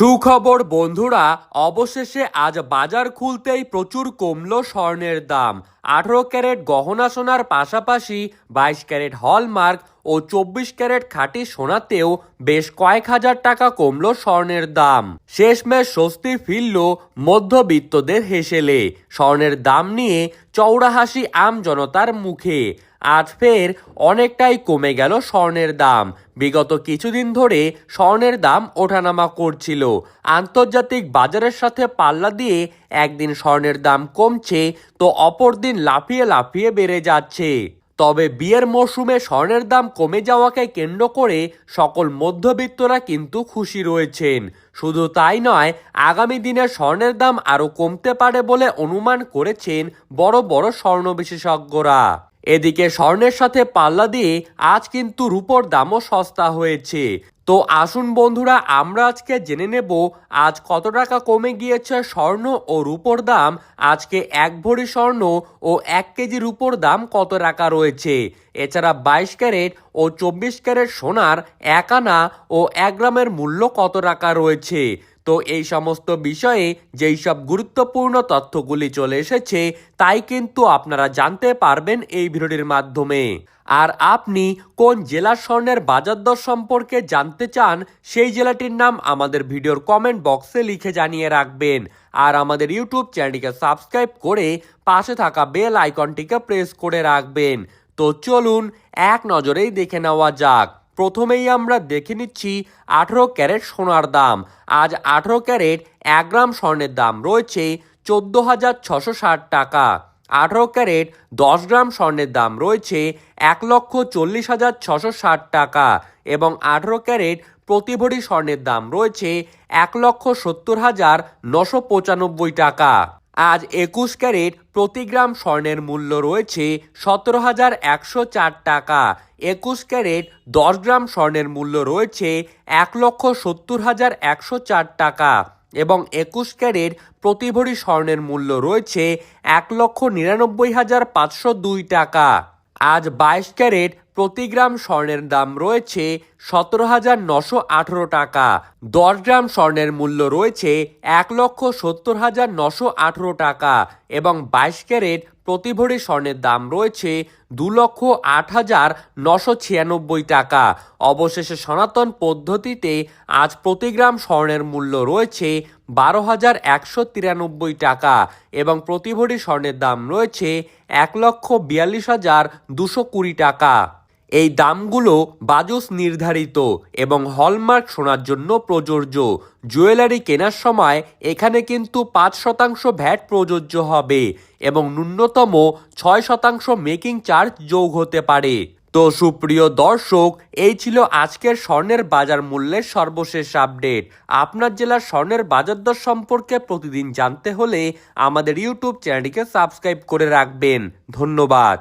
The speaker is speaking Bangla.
সুখবর, বন্ধুরা, অবশেষে আজ বাজার খুলতেই প্রচুর কমলো স্বর্ণের দাম। আঠারো ক্যারেট গহনা সোনার পাশাপাশি বাইশ ক্যারেট হলমার্ক ও চব্বিশ ক্যারেট খাঁটি সোনাতেও বেশ কয়েক হাজার টাকা কমলো স্বর্ণের দাম। শেষমেশ স্বস্তি ফিরল মধ্যবিত্তদের হেসেলে। স্বর্ণের দাম নিয়ে চৌড়া হাসি আম জনতার মুখে। আজ ফের অনেকটাই কমে গেল স্বর্ণের দাম। বিগত কিছুদিন ধরে স্বর্ণের দাম ওঠানামা করছিল। আন্তর্জাতিক বাজারের সাথে পাল্লা দিয়ে একদিন স্বর্ণের দাম কমছে তো অপর দিন লাফিয়ে লাফিয়ে বেড়ে যাচ্ছে। তবে বিয়ের মরশুমে স্বর্ণের দাম কমে যাওয়াকে কেন্দ্র করে সকল মধ্যবিত্তরা কিন্তু খুশি রয়েছেন। শুধু তাই নয়, আগামী দিনে স্বর্ণের দাম আরও কমতে পারে বলে অনুমান করেছেন বড় বড় স্বর্ণ বিশেষজ্ঞরা। এদিকে স্বর্ণের সাথে পাল্লা দিয়ে আজ কিন্তু রূপোর দামও সস্তা হয়েছে। তো আসুন বন্ধুরা, আমরা আজকে জেনে নেব আজ কত টাকা কমে গিয়েছে স্বর্ণ ও রূপোর দাম। আজকে এক ভরি স্বর্ণ ও এক কেজি রূপোর দাম কত টাকা রয়েছে? এছাড়া বাইশ ক্যারেট ও চব্বিশ ক্যারেট সোনার এক আনা ও এক গ্রামের মূল্য কত টাকা রয়েছে? তো এই সমস্ত বিষয়ে যেই সব গুরুত্বপূর্ণ তথ্যগুলি চলে এসেছে, তাই কিন্তু আপনারা জানতে পারবেন এই ভিডিওটির মাধ্যমে। আর আপনি কোন জেলার স্বর্ণের বাজার দর সম্পর্কে জানতে চান, সেই জেলাটির নাম আমাদের ভিডিওর কমেন্ট বক্সে লিখে জানিয়ে রাখবেন। আর আমাদের ইউটিউব চ্যানেলটিকে সাবস্ক্রাইব করে পাশে থাকা বেল আইকনটিকে প্রেস করে রাখবেন। তো চলুন এক নজরেই দেখে নেওয়া যাক। প্রথমেই আমরা দেখে নিচ্ছি আঠেরো ক্যারেট সোনার দাম। আজ আঠেরো ক্যারেট এক গ্রাম স্বর্ণের দাম রয়েছে চোদ্দ হাজার ছশো ষাট টাকা। আঠেরো ক্যারেট দশ গ্রাম স্বর্ণের দাম রয়েছে এক লক্ষ চল্লিশ হাজার ছশো ষাট টাকা এবং আঠেরো ক্যারেট প্রতি ভরি স্বর্ণের দাম রয়েছে এক লক্ষ সত্তর হাজার নশো পঁচানব্বই টাকা। আজ একুশ ক্যারেট প্রতি গ্রাম স্বর্ণের মূল্য রয়েছে সতেরো হাজার একশো চার টাকা একুশ ক্যারেট দশ গ্রাম স্বর্ণের মূল্য রয়েছে এক লক্ষ সত্তর হাজার একশো চার টাকা এবং একুশ ক্যারেট প্রতি ভরি স্বর্ণের মূল্য রয়েছে এক লক্ষ নিরানব্বই হাজার পাঁচশো দুই টাকা। আজ বাইশ ক্যারেট প্রতি গ্রাম স্বর্ণের দাম রয়েছে সতেরো হাজার নশো আঠেরো টাকা। দশ গ্রাম স্বর্ণের মূল্য রয়েছে এক লক্ষ সত্তর হাজার নশো আঠেরো টাকা এবং বাইশ ক্যারেট প্রতি ভরি স্বর্ণের দাম রয়েছে দু লক্ষ আট হাজার নশো ছিয়ানব্বই টাকা। অবশেষে সনাতন পদ্ধতিতে আজ প্রতি গ্রাম স্বর্ণের মূল্য রয়েছে বারো হাজার একশো তিরানব্বই টাকা এবং প্রতি ভরি স্বর্ণের দাম রয়েছে এক লক্ষ বিয়াল্লিশ হাজার দুশো কুড়ি টাকা। এই দামগুলো বাজুস নির্ধারিত এবং হলমার্ক শোনার জন্য প্রযোজ্য। জুয়েলারি কেনার সময় এখানে কিন্তু পাঁচ শতাংশ ভ্যাট প্রযোজ্য হবে এবং ন্যূনতম ছয় শতাংশ মেকিং চার্জ যোগ হতে পারে। তো সুপ্রিয় দর্শক, এই ছিল আজকের স্বর্ণের বাজার মূল্যের সর্বশেষ আপডেট। আপনার জেলার স্বর্ণের বাজার দর সম্পর্কে প্রতিদিন জানতে হলে আমাদের ইউটিউব চ্যানেলটিকে সাবস্ক্রাইব করে রাখবেন। ধন্যবাদ।